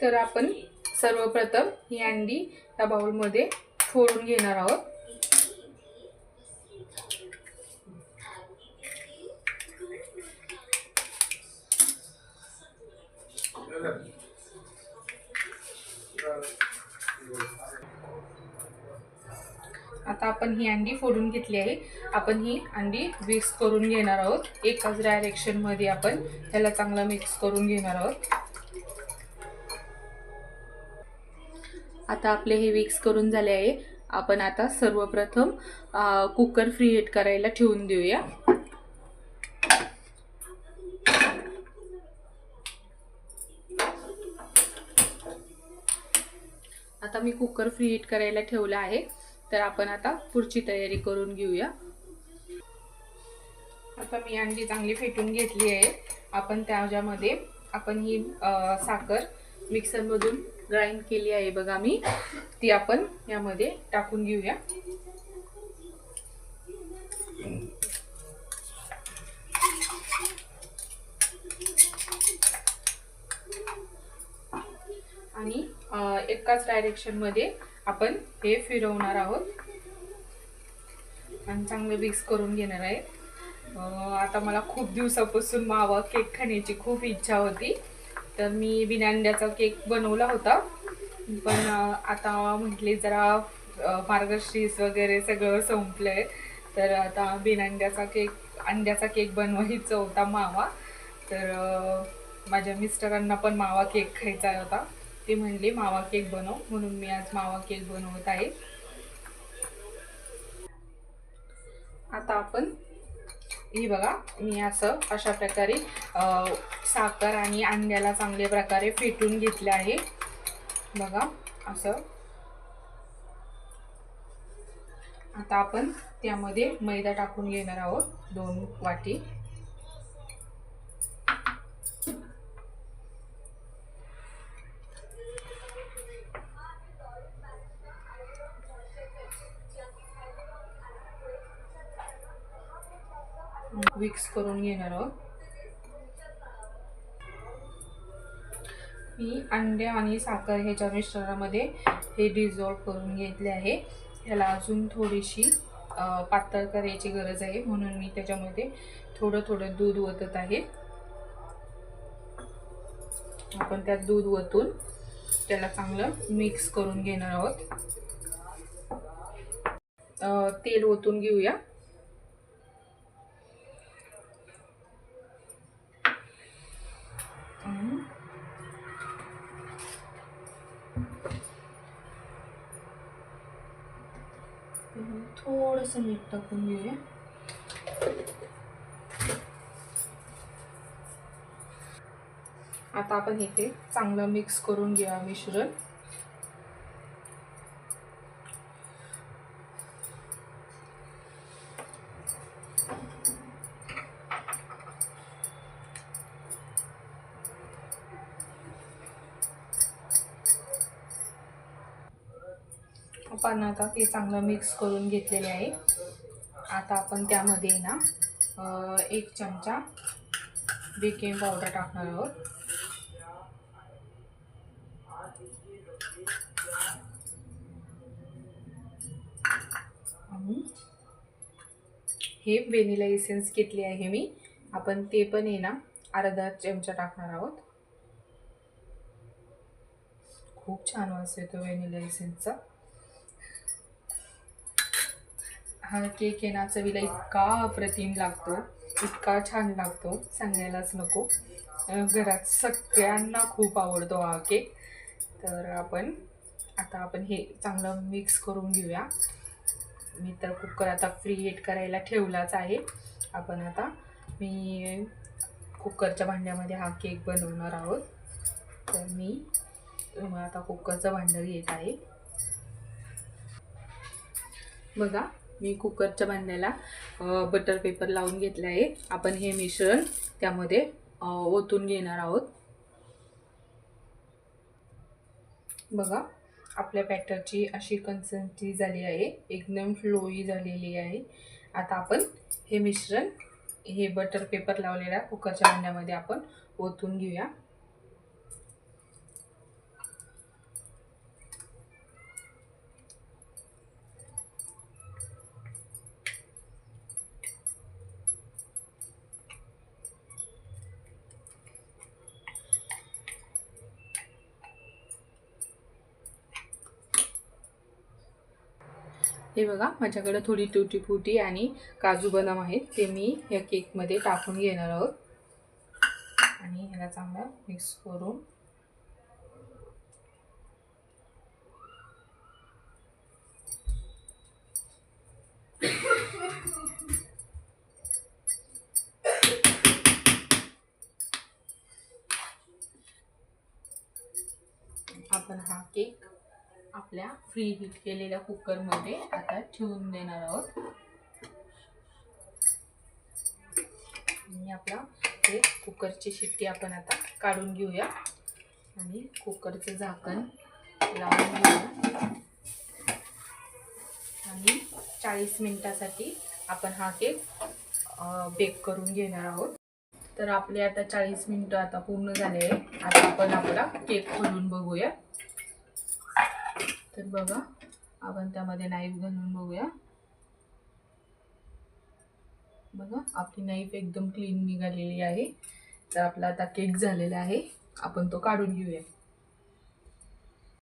तर आपण सर्वप्रथम ही अंडी या बाउलमध्ये फोडून घेणार आहोत. आता आपण ही अंडी फोडून घेतली आहे. आपण ही अंडी मिक्स करून घेणार आहोत. एकाच डायरेक्शनमध्ये आपण त्याला चांगलं मिक्स करून घेणार आहोत. आता आपले हे विक्स करून झाले आहे. आपण आता सर्वप्रथम कुकर फ्री हीट करायला ठेवून देऊया. आता मी कुकर फ्री हीट करायला ठेवला आहे. तर आपण आता पुढची तयारी करून घेऊया. आता मी अंडी चांगली फेटून घेतली आहे. आपण त्याच्यामध्ये आपण ही साखर मिक्सरमधून ग्राइंड केली आहे बघा मी. ती आपण यामध्ये टाकून घेऊया. आणि एकाच डायरेक्शनमध्ये आपण हे फिरवणार आहोत. आणि चांगलं मिक्स करून घेणार आहे. आता मला खूप दिवसापासून मावा केक खाण्याची खूप इच्छा होती. तर मी बिना अंड्याचा केक बनवला होता. पण आता म्हटले जरा मार्गशीर्ष वगैरे सगळं संपलंय. तर आता बिनांड्याचा केक अंड्याचा केक बनवायचा होता मावा. तर माझ्या मिस्टरांना पण मावा केक खायचा होता. ते म्हणले मावा केक बनव. म्हणून मी आज मावा केक बनवत आहे. आता आपण ही बघा मी असं अशा प्रकारे साखर आणि अंड्याला चांगल्या प्रकारे फेटून घेतलं आहे. बघा असं. आता आपण त्यामध्ये मैदा टाकून घेणार आहोत दोन वाटी. मिक्स करून घेणार आहोत. मी अंडे आणि साखर ह्याच्या मिश्रणामध्ये हे डिझॉल्व करून घेतले आहे. ह्याला अजून थोडीशी पातळ करायची गरज आहे. म्हणून मी त्याच्यामध्ये थोडं थोडं दूध ओतत आहे. आपण त्यात दूध ओतून त्याला चांगलं मिक्स करून घेणार आहोत. तेल ओतून घेऊया. थोडंसं मीठ टाकून घेऊया. आता आपण हे ते चांगलं मिक्स करून घेऊया मिश्रण पानं आता ते चांगलं मिक्स करून घेतलेले आहे. आता आपण त्यामध्ये ना एक चमचा बेकिंग पावडर टाकणार आहोत. हे व्हेनिला इसेन्स घेतले आहे मी. आपण ते पण आहे ना अर्धा चमचा टाकणार आहोत. खूप छान वास येतो व्हेनिला इसेन्सचा हा केक आहे ना चवीला इतका अप्रतिम लागतो इतका छान लागतो सांगायलाच नको. घरात सगळ्यांना खूप आवडतो हा केक तर आपण आता आपण हे चांगलं मिक्स करून घेऊया. मी तर कुकर आता फ्री हीट करायला ठेवलाच आहे. आपण आता मी कुकरच्या भांड्यामध्ये हा केक बनवणार आहोत. तर मी आता कुकरचं भांडं घेत आहे. बघा मी कुकरच्या भांड्याला बटर पेपर लावून घेतलं आहे. आपण हे मिश्रण त्यामध्ये ओतून घेणार आहोत. बघा आपल्या बॅटरची अशी कन्सिस्टन्सी झाली आहे. एकदम फ्लोई झालेली आहे. आता आपण हे मिश्रण हे बटर पेपर लावलेल्या कुकरच्या भांड्यामध्ये आपण ओतून घेऊया. हे बघा माझ्याकडे थोडी तुटी फुटी आणि काजू बदाम आहेत. ते मी या केकमध्ये टाकून घेणार आहोत. आणि ह्याला चांगलं मिक्स करून. आपण हा केक आपल्या फ्री हीट केलेल्या कुकरमध्ये आता ठेवून देणार आहोत. आणि आपला हे कुकरची शिट्टी आपण आता काढून घेऊया. आणि कुकरचं झाकण लावून घेऊया. आणि चाळीस मिनटासाठी आपण हा केक बेक करून घेणार आहोत. तर आपले आता चाळीस मिनटं आता पूर्ण झाले. आहे आता आपण आपला केक खोलून बघूया. तर बघा आपण त्यामध्ये नाईफ घालून बघूया. बघा आपली नाईफ एकदम क्लीन निघालेली आहे. तर आपला आता केक झालेला आहे. आपण तो काढून घेऊया.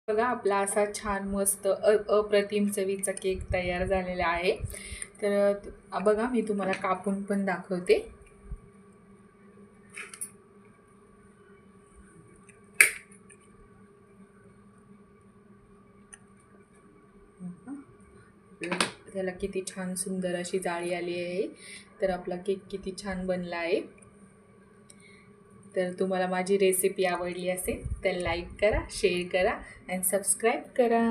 बघा आपला असा छान मस्त अ अप्रतिम चवीचा केक तयार झालेला आहे. तर बघा मी तुम्हाला कापून पण दाखवते. त्याला किती छान सुंदर अशी जाळी आली आहे तर आपला केक किती छान बनला आहे. तर तुम्हाला माझी रेसिपी आवडली असेल तर लाईक करा शेअर करा अँड सबस्क्राईब करा.